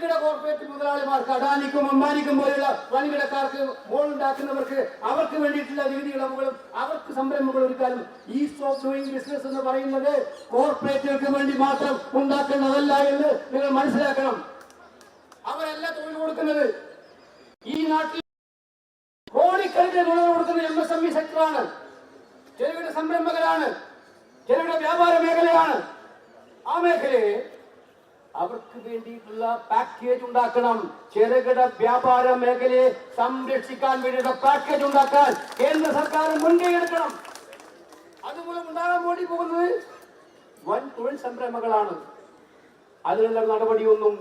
ചെറുകിട കോർപ്പറേറ്റ് മുതലാളിമാർക്ക് അഡാനിക്കും അംബാനിക്കും പോലെയുള്ള വൻകിടക്കാർക്ക് മോളുണ്ടാക്കുന്നവർക്ക് അവർക്ക് വേണ്ടിയിട്ടുള്ള നികുതി ഇളവുകളും അവർക്ക് സംരംഭങ്ങൾ ഒരുക്കാനും ഈസ് ഓഫ് ഡൂയിങ് ബിസിനസ് എന്ന് പറയുന്നത് കോർപ്പറേറ്റുകൾക്ക് വേണ്ടി മാത്രം ഉണ്ടാക്കുന്നതല്ല എന്ന് നിങ്ങൾ മനസ്സിലാക്കണം. അവരല്ല തൊഴിൽ കൊടുക്കുന്നത്. ഈ നാട്ടിൽ കോടിക്കണക്കിന് തൊഴിൽ കൊടുക്കുന്നത് എം എസ് എം ഇ സെക്ടറാണ്. ചെറുകിട സംരംഭകരാണ്. ചെറുകിട വ്യാപാര മേഖലയാണ്. ആ മേഖലയെ അവർക്ക് വേണ്ടിയിട്ടുള്ള പാക്കേജ് ഉണ്ടാക്കണം. ചെറുകിട വ്യാപാര മേഖലയെ സംരക്ഷിക്കാൻ വേണ്ടിയിട്ട് പാക്കേജ് ഉണ്ടാക്കാൻ കേന്ദ്ര സർക്കാർ മുൻകൈ എടുക്കണം അതുമൂലം ഉണ്ടാകാൻ വേണ്ടി പോകുന്നത് വൻ തൊഴിൽ സംരംഭങ്ങളാണ്. അതിനുള്ള നടപടിയൊന്നും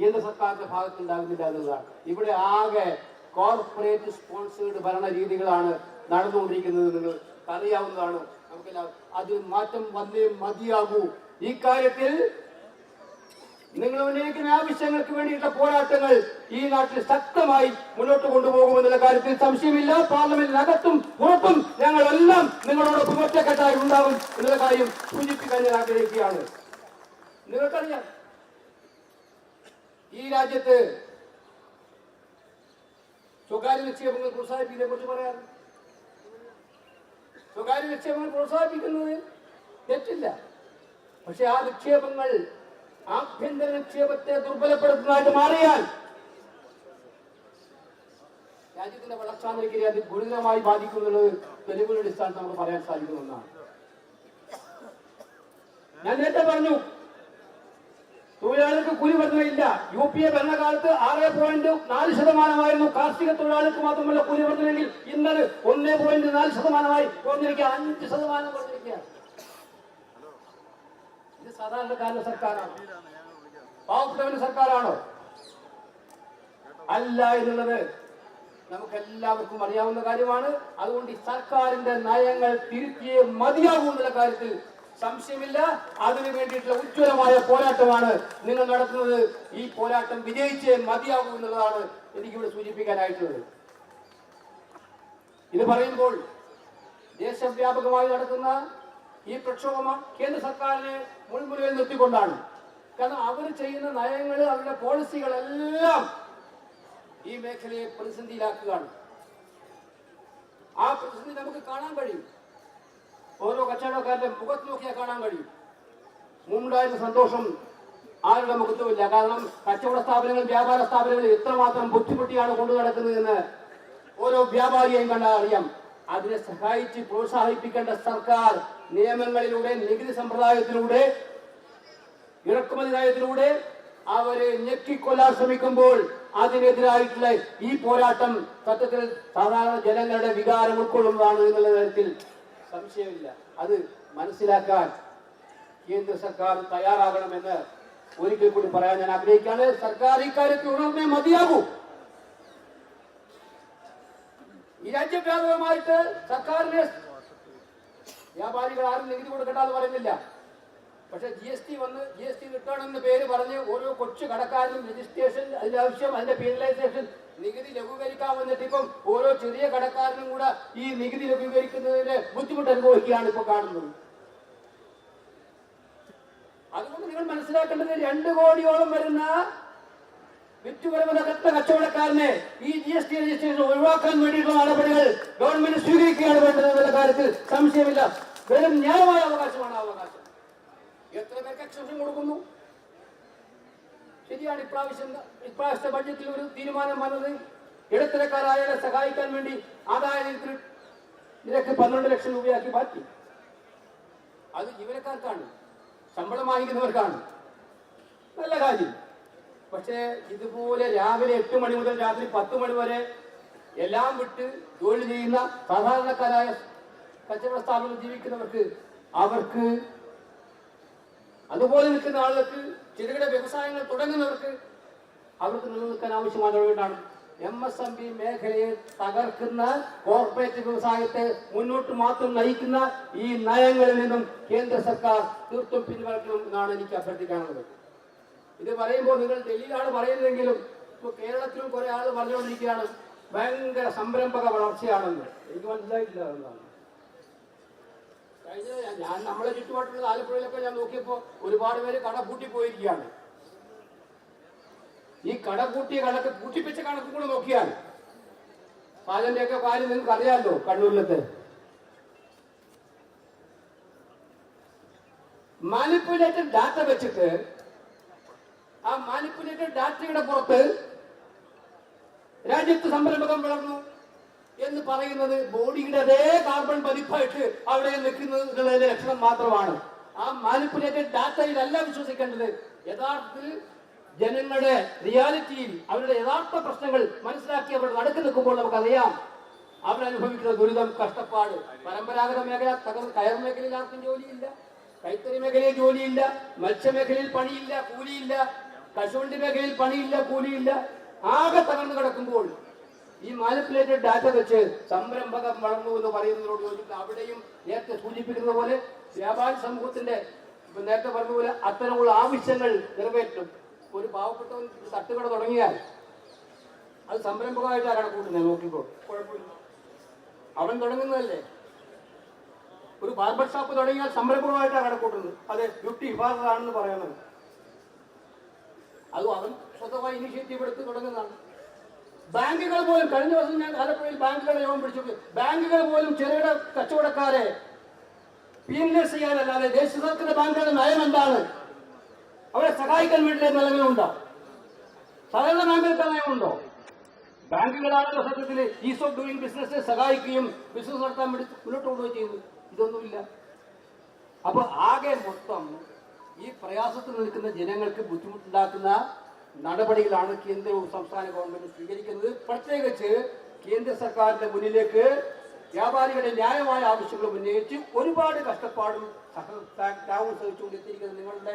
കേന്ദ്ര സർക്കാരിന്റെ ഭാഗത്തുണ്ടാകുന്നില്ല എന്നുള്ളതാണ്. ഇവിടെ ആകെ കോർപ്പറേറ്റ് സ്പോൺസേഡ് ഭരണ രീതികളാണ് നടന്നുകൊണ്ടിരിക്കുന്നത് നിങ്ങൾ അറിയാവുന്നതാണ്. നമുക്കെല്ലാം അത് മാറ്റം വന്നേ മതിയാകൂ. ഈ കാര്യത്തിൽ നിങ്ങൾ ഉന്നയിക്കുന്ന ആവശ്യങ്ങൾക്ക് വേണ്ടിയിട്ടുള്ള പോരാട്ടങ്ങൾ ഈ നാട്ടിൽ ശക്തമായി മുന്നോട്ട് കൊണ്ടുപോകുമെന്നുള്ള കാര്യത്തിൽ സംശയമില്ല. പാർലമെന്റിനകത്തും പുറത്തും ഞങ്ങളെല്ലാം നിങ്ങളോടൊപ്പം ഒറ്റക്കെട്ടായി ഉണ്ടാവും എന്നുള്ള കാര്യം സൂചിപ്പിക്കാൻ ഞാൻ ആഗ്രഹിക്കുകയാണ്. നിങ്ങൾക്കറിയാം ഈ രാജ്യത്ത് സ്വകാര്യ നിക്ഷേപങ്ങൾ പ്രോത്സാഹിപ്പിക്കുന്നതിനെ കുറിച്ച് പറയാം സ്വകാര്യ നിക്ഷേപങ്ങൾ പ്രോത്സാഹിപ്പിക്കുന്നത് തെറ്റില്ല. പക്ഷെ ആ നിക്ഷേപങ്ങൾ ആഭ്യന്തര നിക്ഷേപത്തെ ദുർബലപ്പെടുത്തുന്നതായിട്ട് മാറിയാൽ രാജ്യത്തിന്റെ വളർച്ചാ നിരക്കിനെ അത് ഗുരുതരമായി ബാധിക്കുന്നുള്ളത് തെളിവുകളുടെ അടിസ്ഥാനത്തിൽ നമുക്ക് പറയാൻ സാധിക്കുന്ന ഞാൻ നേരത്തെ പറഞ്ഞു തൊഴിലാളികൾക്ക് കൂലി വർധനയില്ല. യു പി എ ഭരണകാലത്ത് ആറ് പോയിന്റ് നാല് ശതമാനമായിരുന്നു കാർഷിക തൊഴിലാളികൾക്ക് മാത്രമല്ല കൂലി വർധനയെങ്കിൽ ഇന്നത് ഒന്ന് പോയിന്റ് നാല് ശതമാനമായി കുറഞ്ഞിരിക്കുക അഞ്ച് ശതമാനം കുറഞ്ഞിരിക്കുക ഇത് സാധാരണക്കാരന്റെ സർക്കാരാണോ. പാവപ്പെട്ടവന്റെ സർക്കാരാണോ? അല്ല എന്നുള്ളത് നമുക്ക് എല്ലാവർക്കും അറിയാവുന്ന കാര്യമാണ്. അതുകൊണ്ട് ഈ സർക്കാരിന്റെ നയങ്ങൾ തിരുത്തിയേ മതിയാകൂ എന്നുള്ള കാര്യത്തിൽ സംശയമില്ല. അതിനു വേണ്ടിയിട്ടുള്ള ഉജ്ജ്വലമായ പോരാട്ടമാണ് നിങ്ങൾ നടത്തുന്നത്. ഈ പോരാട്ടം വിജയിച്ചേ മതിയാകൂ എന്നുള്ളതാണ് എനിക്കിവിടെ സൂചിപ്പിക്കാനായിട്ടുള്ളത്. ഇത് പറയുമ്പോൾ ദേശവ്യാപകമായി നടക്കുന്ന ഈ പ്രക്ഷോഭം കേന്ദ്ര സർക്കാരിനെ മുൾമുനയിൽ നിർത്തിക്കൊണ്ടാണ്. കാരണം അവർ ചെയ്യുന്ന നയങ്ങൾ അവരുടെ പോളിസികളെല്ലാം ഈ മേഖലയെ പ്രതിസന്ധിയിലാക്കുകയാണ്. ആ പ്രതിസന്ധി നമുക്ക് കാണാൻ കഴിയും. ഓരോ കച്ചവടക്കാരുടെ മുഖത്ത് നോക്കിയാൽ കാണാൻ കഴിയും. മുമ്പുണ്ടായിരുന്ന സന്തോഷം ആരുടെ മുഖത്തുമില്ല. കാരണം കച്ചവട സ്ഥാപനങ്ങൾ വ്യാപാര സ്ഥാപനങ്ങൾ എത്രമാത്രം ബുദ്ധിമുട്ടിയാണ് കൊണ്ടു നടക്കുന്നതെന്ന് ഓരോ വ്യാപാരിയെയും കണ്ടാൽ അറിയാം. അതിനെ സഹായിച്ച് പ്രോത്സാഹിപ്പിക്കേണ്ട സർക്കാർ നിയമങ്ങളിലൂടെ നികുതി സമ്പ്രദായത്തിലൂടെ ഇറക്കുമതി നയത്തിലൂടെ അവരെ ഞെക്കിക്കൊല്ലാൻ ശ്രമിക്കുമ്പോൾ അതിനെതിരായിട്ടുള്ള ഈ പോരാട്ടം സത്യത്തിൽ സാധാരണ ജനങ്ങളുടെ വികാരം ഉൾക്കൊള്ളുന്നതാണ് എന്നുള്ള കാര്യത്തിൽ സംശയമില്ല. അത് മനസ്സിലാക്കാൻ കേന്ദ്ര സർക്കാർ തയ്യാറാകണമെന്ന് ഒരിക്കൽ കൂടി പറയാൻ ഞാൻ ആഗ്രഹിക്കുകയാണ്. സർക്കാർ ഇക്കാര്യത്തിൽ ഉണർന്നേ മതിയാകൂ. ഈ സർക്കാരിനെ വ്യാപാരികൾ ആരും നികുതി കൊടുക്കണ്ട എന്ന് പറയുന്നില്ല. പക്ഷെ ജി എസ് ടി വന്ന് ജി എസ് ടി റിട്ടേൺ എന്ന പേര് പറഞ്ഞ് ഓരോ കൊച്ചു കടക്കാരനും രജിസ്ട്രേഷൻ അതിന്റെ ആവശ്യം അതിന്റെ പീനലൈസേഷൻ നികുതി ലഘൂകരിക്കാൻ വന്നിട്ട് ഇപ്പം ഓരോ ചെറിയ കടക്കാരനും കൂടെ ഈ നികുതി ലഘൂകരിക്കുന്നതിന് ബുദ്ധിമുട്ട് അനുഭവിക്കുകയാണ് ഇപ്പൊ കാണുന്നത്. അതുകൊണ്ട് നിങ്ങൾ മനസ്സിലാക്കേണ്ടത് രണ്ട് കോടിയോളം വരുന്ന വിറ്റുവരവുന്ന കച്ചവടക്കാരനെ ഈ ജി എസ് ടി രജിസ്ട്രേഷൻ ഒഴിവാക്കാൻ വേണ്ടിയിട്ടുള്ള നടപടികൾ ഗവൺമെന്റ് സ്വീകരിക്കുകയാണ് വേണ്ടത് എന്നുള്ള കാര്യത്തിൽ സംശയമില്ല. വെറും ന്യായമായ അവകാശമാണ് ആ അവകാശം. എത്ര പേർക്ക് എക്സംഷൻ കൊടുക്കുന്നു? ശരിയാണ് ഇപ്രാവശ്യം ഇപ്രാവശ്യത്തെ ബഡ്ജറ്റിൽ ഒരു തീരുമാനം വന്നത് ഇടത്തരക്കാരായവരെ സഹായിക്കാൻ വേണ്ടി ആദായ നികുതി നിരക്ക് പന്ത്രണ്ട് ലക്ഷം രൂപയാക്കി മാറ്റി. അത് ജീവനക്കാർക്കാണ്. ശമ്പളം വാങ്ങിക്കുന്നവർക്കാണ്. നല്ല കാര്യം. പക്ഷേ ഇതുപോലെ രാവിലെ എട്ട് മണി മുതൽ രാത്രി പത്ത് മണി വരെ എല്ലാം വിട്ട് ജോലി ചെയ്യുന്ന സാധാരണക്കാരായ കച്ചവട സ്ഥാപനങ്ങൾ ജീവിക്കുന്നവർക്ക് അവർക്ക് അതുപോലെ നിൽക്കുന്ന ആളുകൾക്ക് ചെറുകിട വ്യവസായങ്ങൾ തുടങ്ങുന്നവർക്ക് അവർക്ക് നിലനിൽക്കാൻ ആവശ്യമായതുകൊണ്ടാണ് എം എസ് എം പി മേഖലയെ തകർക്കുന്ന കോർപ്പറേറ്റ് വ്യവസായത്തെ മുന്നോട്ട് മാത്രം നയിക്കുന്ന ഈ നയങ്ങളിൽ നിന്നും കേന്ദ്ര സർക്കാർ തീർത്തും പിൻവലിക്കണം എന്നാണ് എനിക്ക് അഭ്യർത്ഥിക്കാനുള്ളത്. ഇത് പറയുമ്പോൾ നിങ്ങൾ ഡൽഹിയിലാണ് പറയുന്നതെങ്കിലും ഇപ്പൊ കേരളത്തിലും കുറെ ആൾ പറഞ്ഞുകൊണ്ടിരിക്കുകയാണ് ഭയങ്കര സംരംഭക വളർച്ചയാണെന്ന്. എനിക്ക് മനസ്സിലായിട്ടില്ല എന്നാണ് കഴിഞ്ഞ ഞാൻ നമ്മളെ ചുറ്റുപാട്ടുള്ള ആലപ്പുഴയിലൊക്കെ ഞാൻ നോക്കിയപ്പോൾ ഒരുപാട് പേര് കട പൂട്ടി പോയിരിക്കുകയാണ്. ഈ കടകൂട്ടിയ കണക്ക് പൂട്ടിപ്പിച്ച കണക്ക് കൂടെ നോക്കിയാൽ പാലന്റെ ഒക്കെ കാര്യം നിങ്ങൾക്ക് അറിയാമല്ലോ കണ്ണൂരിലത്തെ. മാനിപ്പുലേറ്റഡ് ഡാറ്റ വെച്ചിട്ട് ആ മാനിപ്പുലേറ്റഡ് ഡാറ്റയുടെ പുറത്ത് രാജ്യത്ത് സംരംഭകം വളർന്നു എന്ന് പറയുന്നത് ബോഡിയുടെ അതേ കാർബൺ പതിപ്പായിട്ട് അവിടെ നിൽക്കുന്നതിന്റെ ലക്ഷണം മാത്രമാണ്. ആ മാനിപ്പുലേറ്റഡ് ഡാറ്റയിലല്ല വിശ്വസിക്കേണ്ടത്. യഥാർത്ഥത്തിൽ ജനങ്ങളുടെ റിയാലിറ്റിയിൽ അവരുടെ യഥാർത്ഥ പ്രശ്നങ്ങൾ മനസ്സിലാക്കി അവർ നടക്കി നിൽക്കുമ്പോൾ നമുക്കറിയാം അവരനുഭവിക്കുന്ന ദുരിതം കഷ്ടപ്പാട്. പരമ്പരാഗത മേഖല തകർന്ന് കയർ മേഖലയിൽ ആർക്കും ജോലിയില്ല. കൈത്തറി മേഖലയിൽ ജോലിയില്ല. മത്സ്യമേഖലയിൽ പണിയില്ല കൂലിയില്ല. കശുവണ്ടി മേഖലയിൽ പണിയില്ല കൂലിയില്ല. ആകെ തകർന്നു കിടക്കുമ്പോൾ ഈ മാനിപ്പുലേറ്റഡ് ഡാറ്റ വെച്ച് സംരംഭകം വളർന്നു എന്ന് പറയുന്നതിനോട് ചോദിച്ചിട്ട് അവിടെയും നേരത്തെ സൂചിപ്പിക്കുന്ന പോലെ വ്യാപാരി സമൂഹത്തിന്റെ നേരത്തെ പറഞ്ഞ പോലെ അത്തരമുള്ള ആവശ്യങ്ങൾ നിറവേറ്റും. ഒരു പാവപ്പെട്ടവൻ തട്ടുകട തുടങ്ങിയാൽ അത് സംരംഭകമായിട്ട് ആരാണ് കൂട്ടുന്നത് നോക്കിക്കോ. കുഴപ്പമില്ല. അവൻ തുടങ്ങുന്നതല്ലേ? ഒരു ബാർബർ ഷോപ്പ് തുടങ്ങിയാൽ സംരംഭകമായിട്ടാണ് കണക്കൂട്ടുന്നത് അതെ ബ്യൂട്ടി ആണെന്ന് പറയുന്നത് അതും അവൻ സ്വന്തമായി ഇനിഷ്യേറ്റീവ് എടുത്ത് തുടങ്ങുന്നതാണ്. ബാങ്കുകൾ പോലും കഴിഞ്ഞ ദിവസം ഞാൻ ആലപ്പുഴയിൽ ബാങ്കുകളെ യോഗം പിടിച്ചു. ബാങ്കുകൾ പോലും ചെറുകിട കച്ചവടക്കാരെ പീനലൈസ് ചെയ്യാനല്ലാതെ ദേശീയ സർക്കാർ ബാങ്കുകളുടെ നയം എന്താണ്? അവരെ സഹായിക്കാൻ വേണ്ടി നിലവിലുണ്ടോ? സഹകരണ ബാങ്കുകൾക്ക് നയമുണ്ടോ? ബാങ്കുകളാണല്ലോ സത്യത്തിൽ ഈസ് ഓഫ് ഡൂയിങ് ബിസിനസ് സഹായിക്കുകയും ബിസിനസ് നടത്താൻ വേണ്ടി മുന്നോട്ട് കൊണ്ടുപോയി ചെയ്തു ഇതൊന്നുമില്ല. അപ്പൊ ആകെ മൊത്തം ഈ പ്രയാസത്തിൽ നിൽക്കുന്ന ജനങ്ങൾക്ക് ബുദ്ധിമുട്ടുണ്ടാക്കുന്ന നടപടികളാണ് കേന്ദ്രവും സംസ്ഥാന ഗവൺമെന്റ് സ്വീകരിക്കുന്നത്. പ്രത്യേകിച്ച് കേന്ദ്ര സർക്കാരിന്റെ മുന്നിലേക്ക് വ്യാപാരികളുടെ ന്യായമായ ആവശ്യങ്ങൾ ഉന്നയിച്ച് ഒരുപാട് കഷ്ടപ്പാടും സഹ- ത്യാഗവും സഹിച്ചുകൊണ്ടെത്തിയിരിക്കുന്ന നിങ്ങളുടെ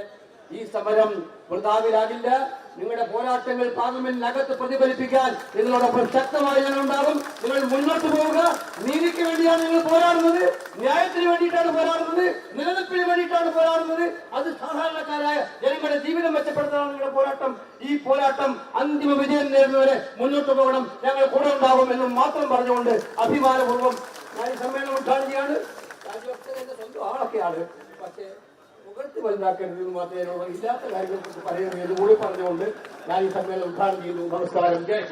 ഈ സമരം വൃതാവിലാകില്ല നിങ്ങളുടെ പോരാട്ടങ്ങൾ പാർലമെന്റിനകത്ത് പ്രതിഫലിപ്പിക്കാൻ നിങ്ങളോടൊപ്പം ശക്തമായി ഞാൻ ഉണ്ടാകും. നിങ്ങൾ മുന്നോട്ട് പോവുക. നീതിക്ക് വേണ്ടിയാണ് നിങ്ങൾ പോരാടുന്നത്. ന്യായത്തിന് വേണ്ടിയിട്ടാണ് പോരാടുന്നത്. നിലനിൽപ്പിന് വേണ്ടിയിട്ടാണ് പോരാടുന്നത്. അത് സാധാരണക്കാരായ ജനങ്ങളുടെ ജീവിതം മെച്ചപ്പെടുത്താനാണ് നിങ്ങളുടെ പോരാട്ടം. ഈ പോരാട്ടം അന്തിമ വിജയം നേടുന്നവരെ മുന്നോട്ട് പോകണം. ഞങ്ങൾ കൂടെ ഉണ്ടാകും എന്ന് മാത്രം പറഞ്ഞുകൊണ്ട് അഭിമാനപൂർവം ഞാൻ സമ്മേളനം ഉദ്ഘാടനം ചെയ്യാണ്. സ്വന്തം ആളൊക്കെയാണ്. പക്ഷേ പുകഴ്ത്തി വലുതാക്കരുത് എന്ന് മാത്രമേ എന്നോട് ഇല്ലാത്ത കാര്യങ്ങളെക്കുറിച്ച് കുറിച്ച് പറയുന്നത് എന്ന് കൂടി പറഞ്ഞുകൊണ്ട് ഞാൻ ഈ സമ്മേളനം ഉദ്ഘാടനം ചെയ്തു നമസ്കാരം. ജയ്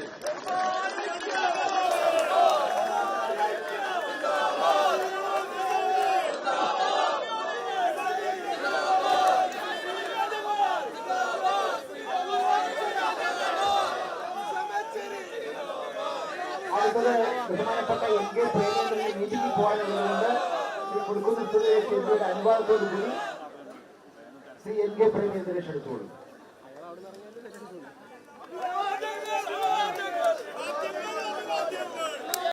ബഹുമാനപ്പെട്ട എം കെ പ്രേമേന്ദ്രന്റെ മീറ്റിംഗിൽ പോകാനുള്ളതുകൊണ്ട് കൊടുക്കുന്ന അനുവാദത്തോടു കൂടി ശ്രീ എൻ കെ പ്രേമേന്ദ്രൻ ക്ഷണിച്ചോളൂ